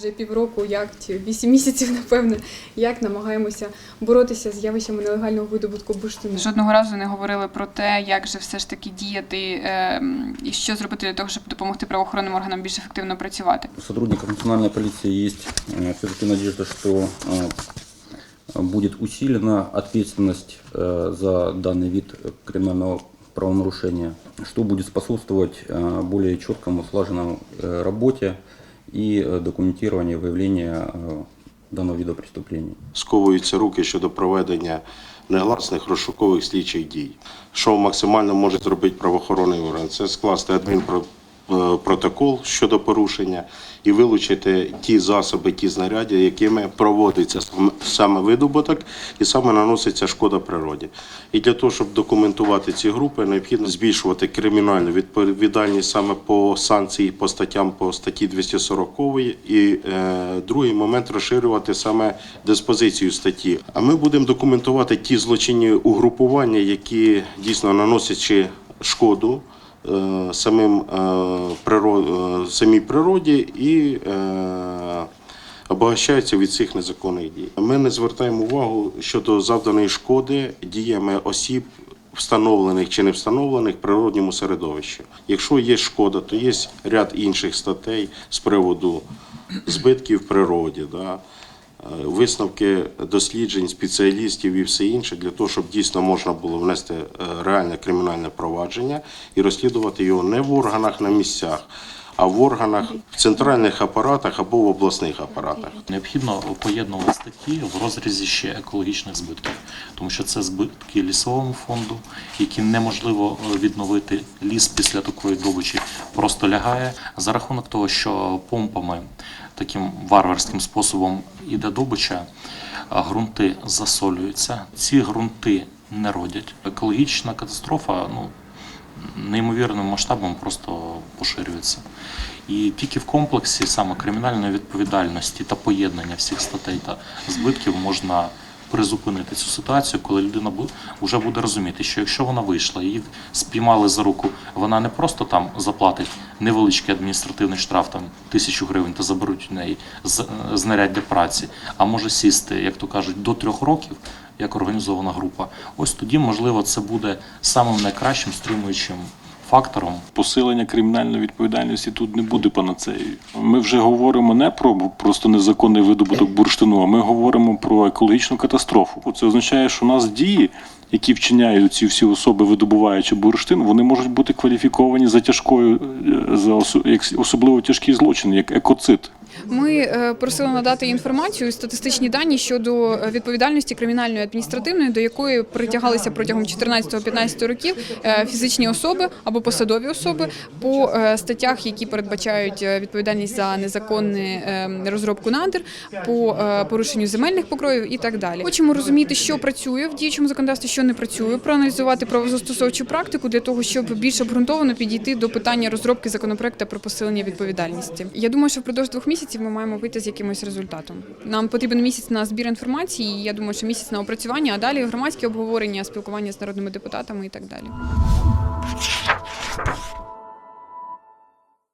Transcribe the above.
Вже півроку, як чи вісім місяців, напевне, як намагаємося боротися з явищами нелегального видобутку бурштину. Жодного разу не говорили про те, як же все ж таки діяти е, і що зробити для того, щоб допомогти правоохоронним органам більш ефективно працювати. У сотрудников национальной полиции есть все-таки надежда, что э, будет усилена ответственность э, за данный вид криминального правонарушения, что будет способствовать э, более четкому, слаженному э, работе и э, документированию выявления э, данного вида преступлений. сковуються руки щодо проведення негласних розшукових слідчих дій. Що максимально може зробити правоохоронний орган? Це скласти адмінпротокол щодо порушення і вилучити ті засоби, ті знаряддя, якими проводиться сам- саме видобуток і саме наноситься шкода природі. І для того, щоб документувати ці групи, необхідно збільшувати кримінальну відповідальність саме по санкції, по статтям по статті 240 і е, другий момент розширювати саме диспозицію статті. А ми будемо документувати ті злочинні угрупування, які дійсно наносячи шкоду е, самим е, е, самій природі і е, обогащаються від цих незаконних дій. Ми не звертаємо увагу щодо завданої шкоди діями осіб. Встановлених чи не встановлених природньому середовищі. Якщо є шкода, то є ряд інших статей з приводу збитків в природі, да, е, висновки досліджень спеціалістів і все інше для того, щоб дійсно можна було внести е, реальне кримінальне провадження і розслідувати його не в органах на місцях, а в органах в центральних апаратах або в обласних апаратах. Необхідно поєднувати статті в розрізі ще екологічних збитків, тому що це збитки лісовому фонду, які неможливо е, відновити. Ліс після такої добичі просто лягає за рахунок того, що помпами таким варварським способом іде добича, ґрунти засолюються. Ці ґрунти не родять. Екологічна катастрофа, ну неймовірним масштабом просто поширюється. І тільки в комплексі саме кримінальної відповідальності та поєднання всіх статей та збитків можна призупинити цю ситуацію, коли людина вже буде розуміти, що якщо вона вийшла, її спіймали за руку, вона не просто там заплатить невеличкий адміністративний штраф там тисячу гривень та заберуть у неї знаряддя праці, а може сісти, як то кажуть, до трьох років як організована група. Ось тоді, можливо, це буде самим найкращим стримуючим фактором посилення кримінальної відповідальності тут не буде панацеєю. Ми вже говоримо не про просто незаконний видобуток бурштину, а ми говоримо про екологічну катастрофу. Це означає, що у нас дії, які вчиняють ці всі особи, видобуваючи бурштин, вони можуть бути кваліфіковані за тяжкою е, за особливо тяжкий злочин, як екоцид. Ми е, просили надати інформацію, статистичні дані щодо е, відповідальності кримінальної адміністративної, до якої притягалися протягом 14-15 років е, фізичні особи або посадові особи по статтях, які передбачають відповідальність за незаконну розробку надр, по порушенню земельних покроїв і так далі. Хочемо розуміти, що працює в діючому законодавстві, що не працює, проаналізувати правозастосовчу практику для того, щоб більш обґрунтовано підійти до питання розробки законопроекту про посилення відповідальності. Я думаю, що впродовж двох місяців ми маємо вийти з якимось результатом. Нам потрібен місяць на збір інформації. і Я думаю, що місяць на опрацювання, а далі громадські обговорення, спілкування з народними депутатами і так далі.